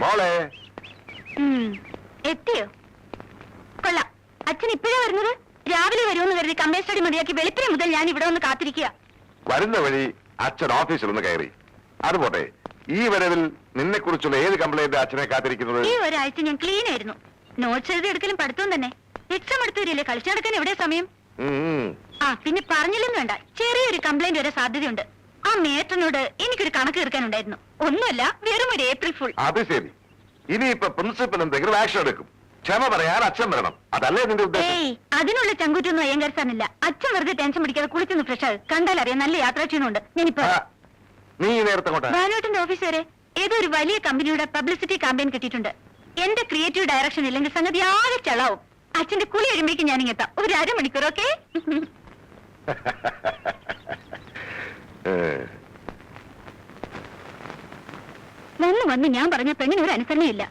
മോളെ. എത്തിയോ? കൊള്ളാം. അച്ഛൻ ഇപ്പോഴാ വരുന്നത്? രാവിലെ വരുമെന്ന് കരുതി സ്റ്റഡി മതിയാക്കി വെളുപ്പിനെ മുതൽ ഞാൻ ഇവിടെ ഒന്ന് കാത്തിരിക്കുക. വരുന്ന വഴി അച്ഛൻ ഓഫീസിൽ ഒന്ന് കയറി. അതുപോട്ടെ ഈ വരവിൽ നിന്നെ കുറിച്ചുള്ള ഏത് കംപ്ലൈന്റ് അച്ഛനെ കാത്തിരിക്കുന്നത്? ഈ ഒരാഴ്ച ഞാൻ ക്ലീൻ ആയിരുന്നു. നോട്ട്സ് എഴുതി എടുക്കലും പഠിത്തവും തന്നെ. എക്സാം എടുത്തു വരില്ലേ കളിച്ചു നടക്കാൻ എവിടെ സമയം. ആ പിന്നെ പറഞ്ഞില്ലെന്ന് വേണ്ട. ചെറിയൊരു കംപ്ലൈന്റ് വരെ സാധ്യതയുണ്ട്. ആ മേട്ടനോട് എനിക്കൊരു കണക്ക് തീർക്കാനുണ്ടായിരുന്നു. ഒന്നുമല്ല വെറും ഒരു ഏപ്രിൽ ഫുൾ അത് ശരി. ഇനിയിപ്പൊ പ്രിൻസിപ്പൽ എന്തെങ്കിലും ആക്ഷൻ എടുക്കും. ക്ഷമ പറയാൻ അച്ഛൻ വരണം. അതല്ലേ നിന്റെ ഉദ്ദേശം? ഏയ് അതിനുള്ള ചങ്കൂറ്റൊന്നും അയ്യങ്കാർ സാറിനില്ല. അച്ഛൻ വെറുതെ ടെൻഷൻ പിടിക്കാതെ കുളിച്ചൊന്ന് ഫ്രഷ് ആകും കണ്ടാൽ അറിയാം നല്ല യാത്രാ ക്ഷീണമുണ്ട് ഞാനിപ്പോ ആ, നീ ഈ നേരത്തെ കൊണ്ട് ഭാനുവേട്ടന്റെ ഓഫീസ് വരെ ഏതോ ഒരു വലിയ കമ്പനിയുടെ പബ്ലിസിറ്റി കാമ്പയിൻ കിട്ടിയിട്ടുണ്ട്. എന്റെ ക്രിയേറ്റീവ് ഡയറക്ഷൻ ഇല്ലെങ്കിൽ സംഗതി ആകെ ചളാവും. അച്ഛന്റെ കുളി കഴിയുമ്പോഴേക്കും ഞാനിങ്ങെത്താം ഒരു അരമണിക്കൂർ ഓക്കെ വന്ന് ഞാൻ പറഞ്ഞ പെണ്ണിന് ഒരു അനുസരണയില്ല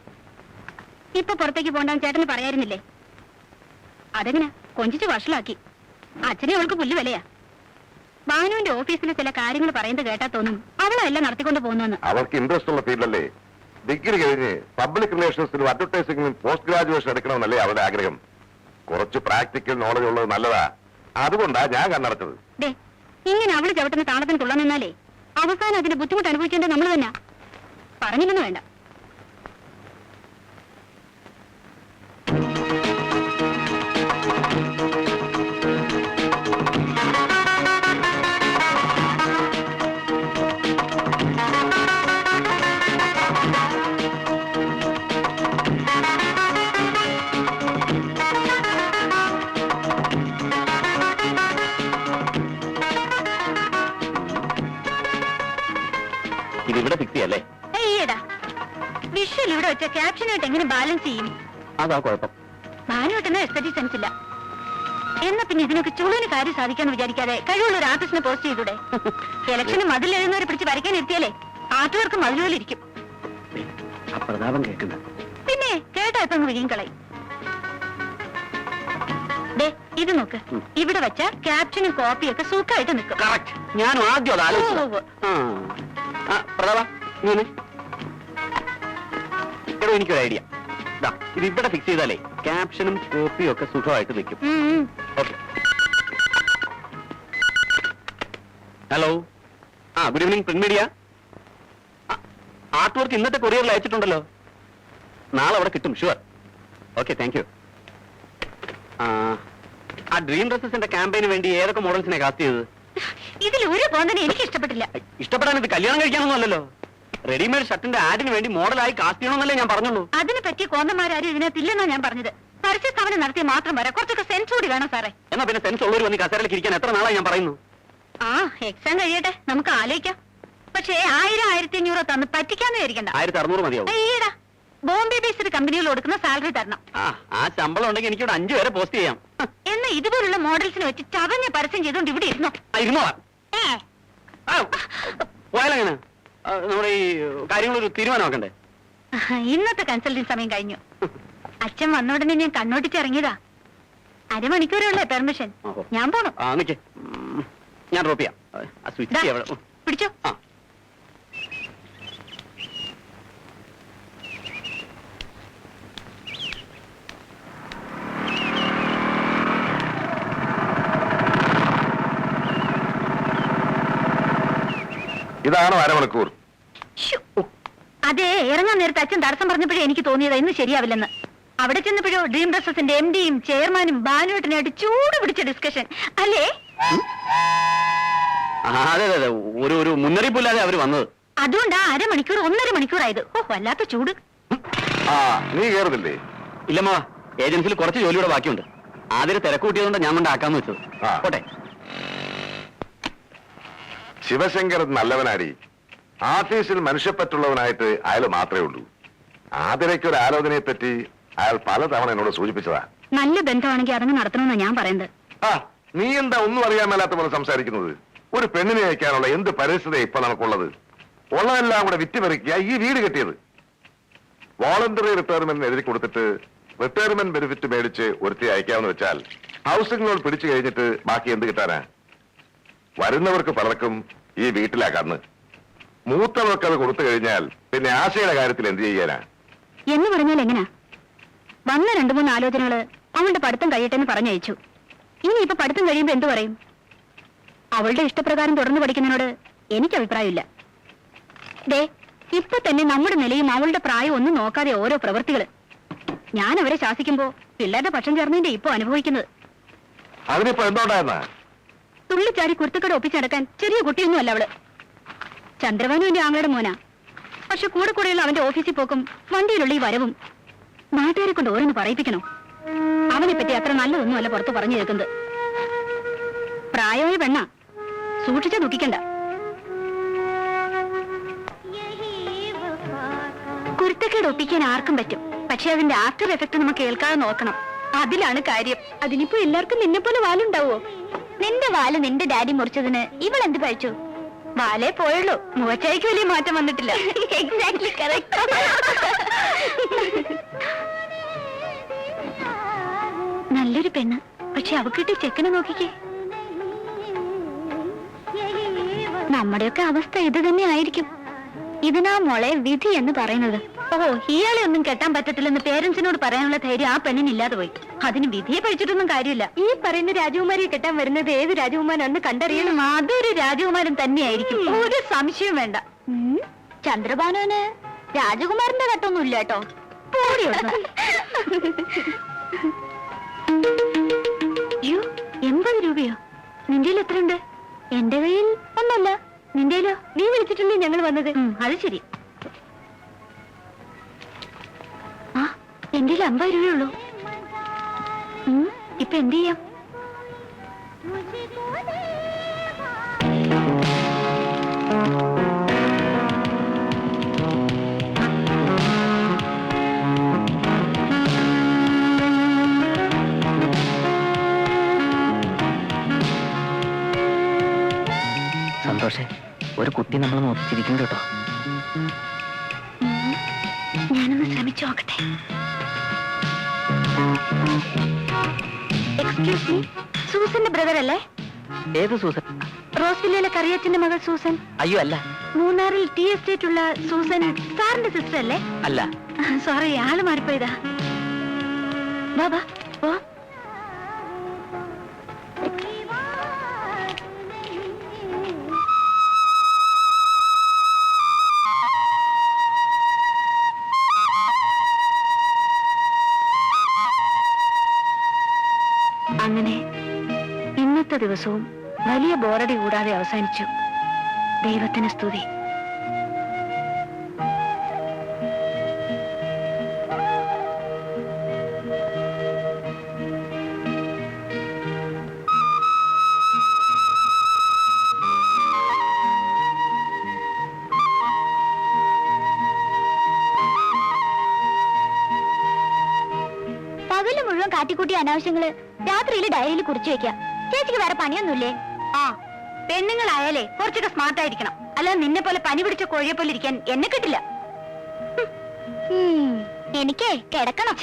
ഇപ്പൊ പുറത്തേക്ക് പോണ്ടാന്ന് ചേട്ടന് പറയായിരുന്നില്ലേ? അതെങ്ങനെ? കൊഞ്ചിച്ച് വഷളാക്കി. അച്ഛനെ അവൾക്ക് പുല്ല് വിലയാ. ഭാനുവിന്റെ ഓഫീസിലെ ചില കാര്യങ്ങൾ പറയുന്നത് കേട്ടാ തോന്നും അവളെല്ലാം നടത്തിക്കൊണ്ട് പോകുന്നു അവർക്ക് ഇൻട്രസ്റ്റ് ഉള്ള ഫീൽഡല്ലേ? ഡിഗ്രി കഴിഞ്ഞ് പബ്ലിക് റിലേഷൻസിലും അഡ്വർടൈസിംഗിലും പോസ്റ്റ് ഗ്രാജുവേഷൻ എടുക്കണമെന്നല്ലേ അവരുടെ ആഗ്രഹം. കുറച്ച് പ്രാക്ടിക്കൽ നോളജ് ഉള്ളത് നല്ലതാ. അതുകൊണ്ടാ ഞാൻ കണ്ണടച്ചത് ഇങ്ങനെ അവൾ ചവിട്ടുന്ന താണത്തിന് തുള്ളാൻ നിന്നാലേ അവസാനം അതിന്റെ ബുദ്ധിമുട്ട് അനുഭവിക്കേണ്ടത് നമ്മൾ തന്നെ. പറഞ്ഞില്ലെന്ന് വേണ്ട. ബാലൻസ് ചെയ്യും. അതാ കുഴപ്പം. ഭാനുവട്ടിന് എസ്തറ്റിക് സെൻസ് ഇല്ല എന്നാ പിന്നെ ഇതിനൊക്കെ ചുളുവിന് കാര്യം സാധിക്കാന്ന് വിചാരിക്കാതെ കഴിവുള്ള ഒരു ആർട്ടിസ്റ്റിനെ പോസ്റ്റ് ചെയ്തൂടെ? ഇലക്ഷന് മതിൽ എഴുതുന്നവരെ പിടിച്ച് വരയ്ക്കാൻ ഇരുത്തിയാലേ ആർട്ട് ഇരിക്കും. ആ പ്രതാപം കേൾക്കണ്ട പിന്നെ കേട്ടാ ഇപ്പൊ വിരിയും കളയും. ഇത് നോക്ക്. ഇവിടെ വെച്ച ക്യാപ്ഷനും കോപ്പിയും ഒക്കെ സൂക്കായിട്ട് നിൽക്കും. ഞാനും ആദ്യം പ്രതാപ എനിക്കൊരു ഐഡിയ ദാ ഇത് ഇവിടെ ഫിക്സ് ചെയ്താലേ ക്യാപ്ഷനും കോപ്പിയും ഒക്കെ സുഖമായിട്ട് നിൽക്കും. ഓക്കെ ഹലോ ആ good evening print media art work ഇന്നത്തെ കൊറിയറിൽ അയച്ചിട്ടുണ്ടല്ലോ. നാളെ അവിടെ കിട്ടും ഷുവർ ഓക്കെ താങ്ക് യു ആ ഡ്രീം ഡ്രസ്സസിന്റെ ക്യാമ്പയിന് വേണ്ടി ഏതൊക്കെ മോഡൽസിനെ കാസ്റ്റ് ചെയ്തത്? ഇതിൽ ഒരു പോന്തനെ എനിക്ക് ഇഷ്ടപ്പെട്ടില്ല ഐ, ഇഷ്ടപ്പെടാൻ ഇത് കല്യാണം കഴിക്കാനൊന്നും അല്ലല്ലോ. റെഡിമെയ്ഡ് ഷർട്ടിന്റെ ആഡിന് വേണ്ടി മോഡലായി കാസ്റ്റ് ചെയ്യണമെന്നല്ലേ ഞാൻ പറഞ്ഞുള്ളൂ. അതിനെ പറ്റിയ ഇതിനെ ഇല്ലെന്നാ ഞാൻ പറഞ്ഞത്. പരസ്യ സ്ഥാപനം നടത്തി മാത്രം വരാം. കുറച്ചൊക്കെ സെൻസ് കൂടി വേണം സാറേ. എന്നാ പിന്നെ സെൻസ് ഉള്ളവർ വന്ന് കസേരയിലേക്ക് ഇരിക്കാൻ എത്ര നാളായി ഞാൻ പറയുന്നു? ആ എക്സാം കഴിയട്ടെ. നമുക്ക് ആലോചിക്കാം. പക്ഷേ ആയിരം ആയിരത്തി അഞ്ഞൂറോ തന്ന് പറ്റിക്കാന്ന് വിചാരിക്കണ്ട. ആയിരത്തി അറുന്നൂറ് മതിയാവും. ഈടാ ബോംബെ ബേസ്ഡ് കമ്പനികൾ കൊടുക്കുന്ന സാലറി തരണം. ആ ആ ശമ്പളം ഉണ്ടെങ്കിൽ എനിക്കിവിടെ അഞ്ചു വരെ പോസ്റ്റ് ചെയ്യാം. എന്നാ ഇതുപോലുള്ള മോഡൽസിനെ വെച്ച് ചതഞ്ഞ പരസ്യം ചെയ്തുകൊണ്ട് ഇവിടെ ഇരുന്നോ? ആ, ഇരുന്നോ ഏ, ആ, പോയാലെങ്ങനെ. നമ്മുടെ ഈ കാര്യങ്ങളൊരു തീരുമാനമാക്കണ്ടേ? ഇന്നത്തെ കൺസൾട്ടിംഗ് സമയം കഴിഞ്ഞു. അച്ഛൻ വന്ന ഉടനെ ഞാൻ കണ്ണോട്ടിച്ചിറങ്ങിയതാ. അരമണിക്കൂറുള്ള പെർമിഷൻ. ഞാൻ പോണം. ഞാൻ ഡ്രോപ്പ് ചെയ്യാം. പിടിച്ചോ. ഇതാണ് അരമണിക്കൂർ. അതെ ഇറങ്ങാൻ നേരത്തെ അച്ഛൻ തടസ്സം പറഞ്ഞപ്പോഴേ എനിക്ക് തോന്നിയത് ഇന്ന് ശരിയാവില്ലെന്ന്. അവിടെ ചെന്നപ്പോഴോ ഡ്രീം ഡ്രസ്സസിന്റെ എം ഡിയും ചെയർമാനും ബാനുവേട്ടനായിട്ട് ചൂട് പിടിച്ച ഡിസ്കഷൻ അല്ലേ? അതെ അതെ ഒരു ഒരു മുന്നറിയിപ്പില്ലാതെ അവർ വന്നത്. അതുകൊണ്ടാ അരമണിക്കൂർ ഒന്നര മണിക്കൂറായത്. ഓ വല്ലാത്ത ചൂട്. ആ നീ കേറുന്നില്ലേ ഇല്ലമ്മ ഏജൻസിയിൽ കുറച്ച് ജോലിയുടെ ബാക്കിയുണ്ട്. ആദ്യം തിരക്കൂട്ടിയതുകൊണ്ട് ഞാൻ ഞാൻ കൊണ്ടാക്കാന്ന് വെച്ചത്. പോട്ടെ. ശിവശങ്കരൻ നല്ലവനാടി. ആഫീസിൽ മനുഷ്യപ്പറ്റുള്ളവനായിട്ട് അയാൾ മാത്രമേ ഉള്ളൂ. ആതിരയ്ക്ക് ഒരു ആലോചനയെ പറ്റി അയാൾ പലതവണ എന്നോട് സൂചിപ്പിച്ചതാ. നല്ല ബന്ധമാണെങ്കിൽ അതങ്ങ് നടത്തണമെന്നാ ഞാൻ പറയുന്നത്. ആ നീ എന്താ ഒന്നും അറിയാൻ മേലാത്ത പോലെ സംസാരിക്കുന്നത്? ഒരു പെണ്ണിനെ അയക്കാനുള്ള എന്ത് പരിസ്ഥിതി ഇപ്പൊ നമുക്കുള്ളത് ഉള്ളതെല്ലാം കൂടെ വിറ്റുപറിക്കുക ഈ വീട് കെട്ടിയത്. വോളണ്ടറി റിട്ടയർമെന്റിന് എഴുതി കൊടുത്തിട്ട് റിട്ടയർമെന്റ് ബെനിഫിറ്റ് മേടിച്ച് ഒരുത്തി അയക്കാമെന്ന് വെച്ചാൽ ഹൗസിംഗ് ലോൺ പിടിച്ചു കഴിഞ്ഞിട്ട് ബാക്കി എന്ത് കിട്ടാനാ? വരുന്നവർക്ക് പലർക്കും ഈ വീട്ടിലാ കണ്ണ്. മൂത്തവർക്ക് അത് കൊടുത്തു കഴിഞ്ഞാൽ പിന്നെ ആശയുടെ കാര്യത്തിൽ എന്ത് ചെയ്യാനാ? എന്ന് പറഞ്ഞാൽ എങ്ങനാ? വന്ന രണ്ടു മൂന്ന് ആലോചനകൾ അവളുടെ പഠിത്തം കഴിയട്ടെ എന്ന് പറഞ്ഞയച്ചു. ഇനി ഇപ്പൊ പഠിത്തം കഴിയുമ്പോ എന്തു പറയും? അവളുടെ ഇഷ്ടപ്രകാരം തുടർന്ന് പഠിക്കുന്നതിനോട് എനിക്ക് അഭിപ്രായമില്ല. ദേ ഇപ്പൊ തന്നെ നമ്മുടെ നിലയും അവളുടെ പ്രായം ഒന്നും നോക്കാതെ ഓരോ പ്രവൃത്തികൾ. ഞാൻ അവരെ ശാസിക്കുമ്പോ പിള്ളേരുടെ പക്ഷം ചേർന്നതിന്റെ ഇപ്പൊ അനുഭവിക്കുന്നത്. അതിനിപ്പോ എന്തോണ്ടായിരുന്ന? തുള്ളിച്ചാരി കുരുത്തക്കട ഒപ്പിച്ചടക്കാൻ ചെറിയ കുട്ടിയൊന്നും അല്ല അവൾ. ചന്ദ്രവാനു എന്റെ ആങ്ങളുടെ മോനാ. പക്ഷെ കൂടെ കൂടെയുള്ള അവന്റെ ഓഫീസിൽ പോക്കും വണ്ടിയിലുള്ള ഈ വരവും നാട്ടുകാരെ കൊണ്ട് ഓരോന്ന് പറയിപ്പിക്കണോ? അവനെ പറ്റി അത്ര നല്ലതൊന്നും അല്ല പുറത്ത് പറഞ്ഞു കേൾക്കുന്നത്. പ്രായമായ പെണ്ണ. സൂക്ഷിച്ചാ ദുഃഖിക്കണ്ട. കുരുത്തക്കേട് ഒപ്പിക്കാൻ ആർക്കും പറ്റും. പക്ഷെ അതിന്റെ ആഫ്റ്റർ എഫക്ട് നമുക്ക് കേൾക്കാതെ നോക്കണം. അതിലാണ് കാര്യം. അതിനിപ്പോ എല്ലാവർക്കും നിന്നെ പോലെ വാലുണ്ടാവോ നിന്റെ വാൽ നിന്റെ ഡാഡി മുറിച്ചതിന് ഇവൾ എന്ത് കഴിച്ചു വാലേ പോയുള്ളൂ. മുഖച്ചായ്ക്ക് വലിയ മാറ്റം വന്നിട്ടില്ല. എക്സാക്ട്ലി നല്ലൊരു പെണ്ണ്. പക്ഷെ അവക്കിട്ട് ചെക്കനെ നോക്കിക്കേ. നമ്മുടെയൊക്കെ അവസ്ഥ ഇത് തന്നെ ആയിരിക്കും. ഇതിനാ മോളെ വിധി എന്ന് പറയുന്നത്. ഓ ഇയാളെ ഒന്നും കെട്ടാൻ പറ്റത്തില്ലെന്ന് പേരൻസിനോട് പറയാനുള്ള ധൈര്യം ആ പെണ്ണിനില്ലാതെ പോയി. അതിന് വിധിയെ പഠിച്ചിട്ടൊന്നും കാര്യമില്ല. ഈ പറയുന്ന രാജകുമാരിയെ കെട്ടാൻ വരുന്നത് ഏത് രാജകുമാരാണെന്ന് കണ്ടറിയണം. അതൊരു രാജകുമാരൻ തന്നെയായിരിക്കും. ഒരു സംശയം വേണ്ട. ചന്ദ്രഭാനുവിന് രാജകുമാരന്റെ കട്ടൊന്നും ഇല്ല കേട്ടോ. അയ്യോ എൺപത് രൂപയോ? നിന്റെ എത്ര ഉണ്ട് എന്റെ കയ്യിൽ ഒന്നല്ല. നിന്റെയിലോ നീ വിളിച്ചിട്ടല്ലേ ഞങ്ങൾ വന്നത്? അത് ശരി. ആ എന്റെ അമ്പത് രൂപയുള്ളൂ ഇപ്പൊ എന്ത് ചെയ്യാം? സന്തോഷേ ഒരു കുട്ടി നമ്മൾ നോക്കിച്ചിരിക്കുന്നു കേട്ടോ. ഞാനൊന്ന് ശ്രമിച്ചു നോക്കട്ടെ. എക്സ്ക്യൂസ് മീ സൂസന്റെ ബ്രദർ അല്ലേ? ഏത് സൂസൻ? റോസ്വില്ലയിലെ കറിയച്ചന്റെ മകൾ സൂസൻ. അയ്യോ അല്ല. മൂന്നാറിൽ ടി എസ്റ്റേറ്റ് ഉള്ള സൂസൻ സാറിന്റെ സിസ്റ്റർ അല്ലേ? അല്ല. സോറി ആൾ മാറിപ്പോയതാ. ബാബാ ദിവസവും വലിയ ബോറടി കൂടാതെ അവസാനിച്ചു. ദൈവത്തിന് സ്തുതി. പകൽ മുഴുവൻ കാട്ടിക്കൂട്ടി അനാവശ്യങ്ങൾ രാത്രിയിൽ ഡയറിയിൽ കുറിച്ചു വെക്കാം ചേച്ചിക്ക് വേറെ പണിയൊന്നുമില്ലേ? ആ പെണ്ണുങ്ങളായാലേ കുറച്ചൊക്കെ സ്മാർട്ട് ആയിരിക്കണം. അല്ലാതെ നിന്നെ പോലെ പനി പിടിച്ച കോഴിയെ പോലെ ഇരിക്കാൻ എന്നെ കിട്ടില്ല. എനിക്ക് കിടക്കണം.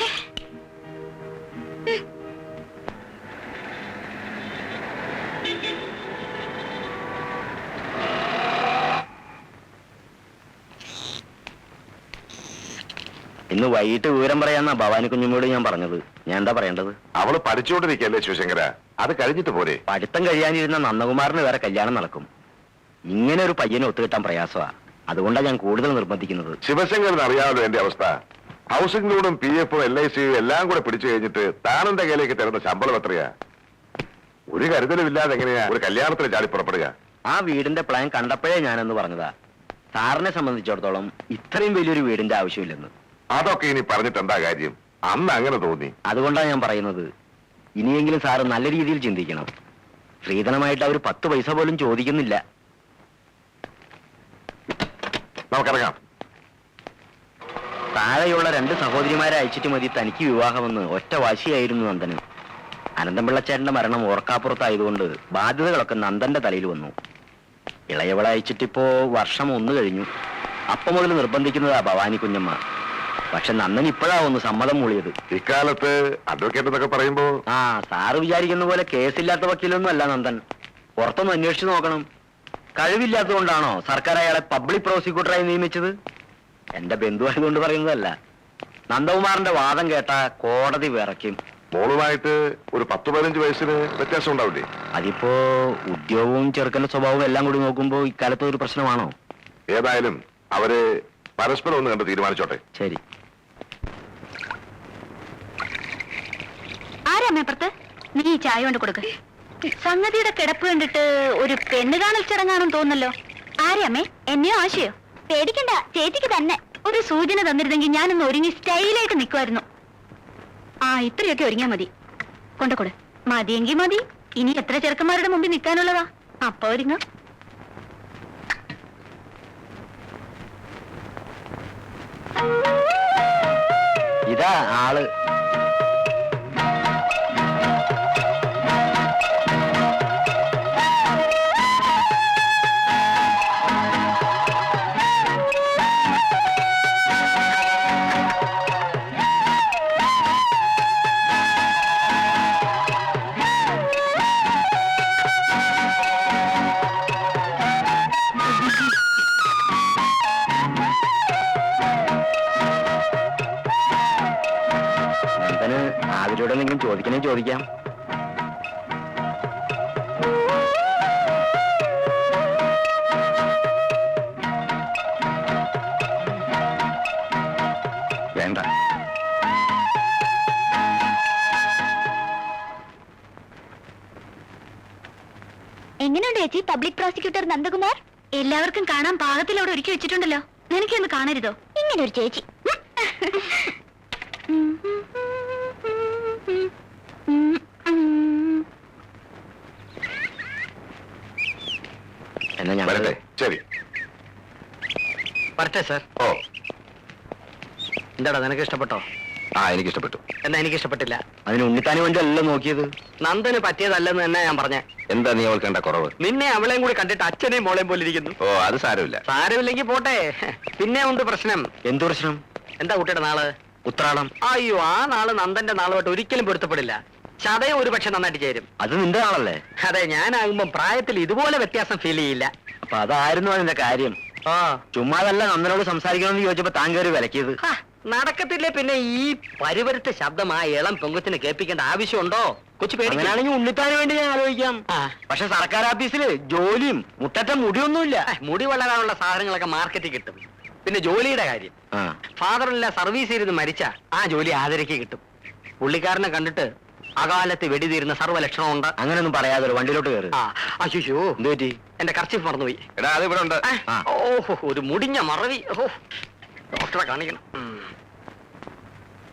ഇന്ന് വൈകിട്ട് വിവരം പറയാന്നാ ഭവാനി കുഞ്ഞുമോട് ഞാൻ പറഞ്ഞത്. ഞാൻ എന്താ പറയേണ്ടത്? അവൾ പഠിച്ചുകൊണ്ടിരിക്കല്ലേ ശിവശങ്കര? അത് കഴിഞ്ഞിട്ട് പോരെ. പഠിത്തം കഴിയാനിരുന്ന നന്ദകുമാറിന് വേറെ കല്യാണം നടക്കും. ഇങ്ങനെ ഒരു പയ്യനെ ഒത്തുകിട്ടാൻ പ്രയാസമാ. അതുകൊണ്ടാണ് ഞാൻ കൂടുതൽ നിർബന്ധിക്കുന്നത്. ശിവശങ്കറിന് അറിയാമല്ലോ എന്റെ അവസ്ഥ. ഹൗസിംഗ് ലോണും പി എഫും എൽ ഐ സിയും എല്ലാം കൂടെ പിടിച്ചു കഴിഞ്ഞിട്ട് താനെന്റെ കയ്യിലേക്ക് തരുന്ന ശമ്പളം എത്രയാ? ഒരു കരുതലും ഇല്ലാതെ എങ്ങനെയാ ഒരു കല്യാണത്തിന് ചാടി പുറപ്പെടുക? ആ വീടിന്റെ പ്ലാൻ കണ്ടപ്പോഴേ ഞാനെന്ന് പറഞ്ഞതാ. സാറിനെ സംബന്ധിച്ചിടത്തോളം ഇത്രയും വലിയൊരു വീടിന്റെ ആവശ്യമില്ലെന്ന്. അതൊക്കെ ഇനി പറഞ്ഞിട്ട് എന്താ കാര്യം? അന്ന് അങ്ങനെ തോന്നി. അതുകൊണ്ടാണ് ഞാൻ പറയുന്നത്. ഇനിയെങ്കിലും സാറ് നല്ല രീതിയിൽ ചിന്തിക്കണം. സ്ത്രീധനമായിട്ട് അവർ പത്ത് പൈസ പോലും ചോദിക്കുന്നില്ല. നമുക്കിറങ്ങാം. താഴെയുള്ള രണ്ട് സഹോദരിമാരെ അയച്ചിട്ട് മതി തനിക്ക് വിവാഹമെന്ന്. ഒറ്റ വാശിയായിരുന്നു നന്ദന്. അനന്തപിള്ളച്ചേട്ടന്റെ മരണം ഓർക്കാപ്പുറത്തായതുകൊണ്ട് ബാധ്യതകളൊക്കെ നന്ദന്റെ തലയിൽ വന്നു. ഇളയവളെ അയച്ചിട്ടിപ്പോ വർഷം ഒന്ന് കഴിഞ്ഞു. അപ്പം മുതൽ നിർബന്ധിക്കുന്നതാ ഭവാനി കുഞ്ഞമ്മ. പക്ഷെ നന്ദൻ ഇപ്പോഴാ ഒന്ന് സമ്മതം മൂളിയത്. ഇക്കാലത്ത് അഡ്വക്കേറ്റ് എന്നൊക്കെ പറയുമ്പോ ആ സാറ് വിചാരിക്കുന്ന പോലെ കേസില്ലാത്ത വക്കീലൊന്നും അല്ല നന്ദൻ. പുറത്തൊന്ന് അന്വേഷിച്ചു നോക്കണം. കഴിവില്ലാത്തതുകൊണ്ടാണോ സർക്കാർ അയാളെ പബ്ലിക് പ്രോസിക്യൂട്ടറായി നിയമിച്ചത്? എന്റെ ബന്ധുവായതുകൊണ്ട് പറയുന്നതല്ല. നന്ദകുമാറിന്റെ വാദം കേട്ട കോടതി വിറയ്ക്കും. മോളുമായിട്ട് ഒരു പത്ത് പതിനഞ്ച് വയസ്സിന് വ്യത്യാസം ഉണ്ടാവില്ലേ? അതിപ്പോ ഉദ്യോഗവും ചെറുക്കന്റെ സ്വഭാവവും എല്ലാം കൂടി നോക്കുമ്പോ ഇക്കാലത്ത് ഒരു പ്രശ്നമാണോ? ഏതായാലും അവർ പരസ്പരം ഒന്ന് കണ്ട് തീരുമാനിച്ചോട്ടെ. ശരി. ആരാ അപ്പുറത്ത് നീ ഈ ചായ കൊണ്ട് കൊടുക്ക. സംഗതിയുടെ കിടപ്പ് കണ്ടിട്ട് ഒരു പെണ്ണ് കാണൽ ചടങ്ങാണെന്ന് തോന്നല്ലോ ആരെയമ്മേ എന്നെയോ ആശയോ? പേടിക്കണ്ട ചേച്ചിക്ക് തന്നെ. ഒരു സൂചന തന്നിരുന്നെങ്കിൽ ഞാനൊന്ന് ഒരുങ്ങി സ്റ്റൈലായിട്ട് നിൽക്കുമായിരുന്നു. ആ ഇത്രയൊക്കെ ഒരുങ്ങിയാ മതി. കൊണ്ടുകൊടു മതിയെങ്കിൽ മതി. ഇനി എത്ര ചെറുക്കന്മാരുടെ മുമ്പിൽ നിൽക്കാനുള്ളതാ? അപ്പൊ ഒരുങ്ങ. ഇതാ ആൾ. ചോദിക്കാം. വേണ്ട. എങ്ങനെയുണ്ട് ചേച്ചി? Public prosecutor Nandakumar? എല്ലാവർക്കും കാണാൻ പാകത്തിൽ അവിടെ ഒരുക്കി വെച്ചിട്ടുണ്ടല്ലോ. നിനക്കൊന്ന് കാണരുതോ? ഇങ്ങനെ ഒരു ചേച്ചി. എന്നാ ഞാൻ വരട്ടെ. ശരി. വരട്ടെ സാർ. ഓ. എന്താടാ നിനക്ക് ഇഷ്ടപ്പെട്ടോ? ആ എനിക്ക് ഇഷ്ടപ്പെട്ടു എന്നാ എനിക്ക് ഇഷ്ടപ്പെട്ടില്ല അതിന് ഉണ്ണിത്താനും വേണ്ടി അല്ല നോക്കിയത്. നന്ദന് പറ്റിയതല്ലെന്ന് തന്നെ ഞാൻ പറഞ്ഞ. എന്താ നീ അവൾക്ക് കണ്ട കുറവ്? നിന്നെ അവളെയും കൂടി കണ്ടിട്ട് അച്ഛനെയും മോളെയും പോലെ ഇരിക്കുന്നു. ഓ അത് സാരമില്ല. സാരമില്ലെങ്കിൽ പോട്ടെ. പിന്നെ ഉണ്ട് പ്രശ്നം? എന്ത് പ്രശ്നം? എന്താ കുട്ടിയുടെ നാൾ? ഉത്രാടം. അയ്യോ ആ നാൾ നന്ദന്റെ നാളുമായിട്ട് ഒരിക്കലും പൊരുത്തപ്പെടില്ല. ചതയം ഒരു പക്ഷെ നന്നായിട്ട് ചേരും. അത് നിന്റെ ആളല്ലേ? അതെ ഞാനാകുമ്പോ പ്രായത്തിൽ ഇതുപോലെ വ്യത്യാസം ഫീൽ ചെയ്യില്ല. അപ്പൊ അതായിരുന്നു അതിന്റെ കാര്യം. ആ. ചുമ്മാതല്ല നന്ദനോട് സംസാരിക്കണമെന്ന് ചോദിച്ചപ്പോ താൻ കയറി വിലക്കിയത്. നടക്കത്തില്ലേ പിന്നെ ഈ പരിവരുത്ത ശബ്ദം ആ ഇളം പെങ്കുച്ചിനെ കേൾപ്പിക്കേണ്ട ആവശ്യമുണ്ടോ? കൊച്ചു പേടിക്കാണെങ്കിൽ ഉണ്ണിത്താന് വേണ്ടി ഞാൻ ആലോചിക്കാം. പക്ഷെ സർക്കാർ ഓഫീസിൽ ജോലിയും മുട്ടറ്റ മുടിയൊന്നുമില്ല. മുടി വളരാനുള്ള സാധനങ്ങളൊക്കെ മാർക്കറ്റിൽ കിട്ടും. പിന്നെ ജോലിയുടെ കാര്യം. ഫാദറില്ല സർവീസ് ചെയ്ത് മരിച്ച ആ ജോലി ആദരയ്ക്ക് കിട്ടും. പുള്ളിക്കാരനെ കണ്ടിട്ട് അകാലത്ത് വെടിതീരുന്ന സർവലക്ഷണമുണ്ട് അങ്ങനെയൊന്നും പറയാതെ വണ്ടിയിലോട്ട് കയറി. അയ്യോ എന്ത് പറ്റി? എന്റെ കർച്ചിഫ് മറന്നുപോയി. എടാ അത് ഇവിടെ ഉണ്ട്. ആ. ഓഹോ ഒരു മുടിഞ്ഞ മറവി. ഓ ഡോക്ടറെ കാണിക്കണം. ഉം.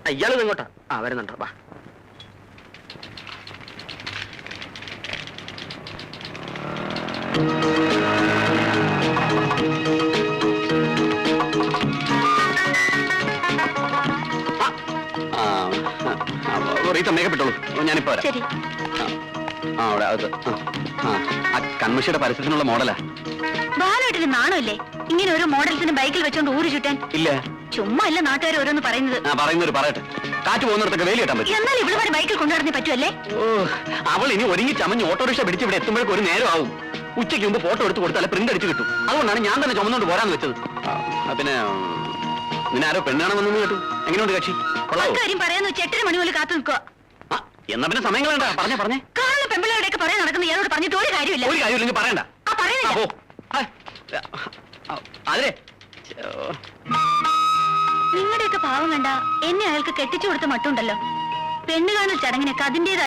ആ, ഇയാൾ ഇങ്ങോട്ടാ. ആ വരുന്നുണ്ട്. വാ. റീത്ത മേക്കപ്പെട്ടോളൂ ഞാനിപ്പോ വരാം. ശരി. ആ അവിടെ അത് ആ, കൺമഷിയുടെ പരസ്യത്തിനുള്ള മോഡലാ. ബാലോട്ടിന് നാണമില്ലേ? ഇങ്ങനെ ഒരു മോഡൽസിന് ബൈക്കിൽ വെച്ചോണ്ട് ഊര് ചുറ്റാൻ? ഇല്ല. ചുമ്മാ അല്ല നാട്ടുകാർ ഓരോന്ന് പറയുന്നത്. ആ പറയുന്നൊരു പറയട്ടെ. കാറ്റ് പോകുന്നിടത്തൊക്കെ വേലി കെട്ടാൻ പറ്റും. എന്നാൽ ഇവിടെ വരെ ബൈക്കിൽ കൊണ്ടുനടന്നേ പറ്റുമല്ലേ ഓ അവൾ ഇനി ഒരുങ്ങി ചമഞ്ഞ് ഓട്ടോറിക്ഷ പിടിച്ച് ഇവിടെ എത്തുമ്പോഴേക്കും ഒരു നേരം ആവും. ഉച്ചയ്ക്ക് മുമ്പ് ഫോട്ടോ എടുത്ത് കൊടുത്താൽ പ്രിന്റ് അടിച്ച് കിട്ടും. അതുകൊണ്ടാണ് ഞാൻ തന്നെ ചുമന്നുകൊണ്ട് പോരാന്ന് വെച്ചത്. പിന്നെ നിന്നെ ആരോ പെണ്ണാണെന്നു കേട്ടു. എങ്ങനെയുണ്ട് കക്ഷി? കാര്യം പറയാന്ന് വെച്ച് എട്ടര മണി പോലെ കാത്തു നിൽക്കുക. എന്നാ പിന്നെ സമയം കളയണ്ട പറഞ്ഞേ പറഞ്ഞേ. കാണുന്ന പെമ്പിളയുടെയൊക്കെ പറയാൻ നടക്കുന്ന ഇയാളോട് പറഞ്ഞിട്ട് ഒരു കാര്യമില്ല. ഒരു കാര്യമില്ലെങ്കിൽ പറയണ്ട. ആ പറയുന്നില്ല അതെ നിങ്ങളുടെയൊക്കെ പാവം കണ്ട എന്നെ അയാൾക്ക് കെട്ടിച്ചു കൊടുത്ത മട്ടുണ്ടല്ലോ. പെണ്ണ് കാണൽ ചടങ്ങിനൊക്കെ അതിന്റേതായ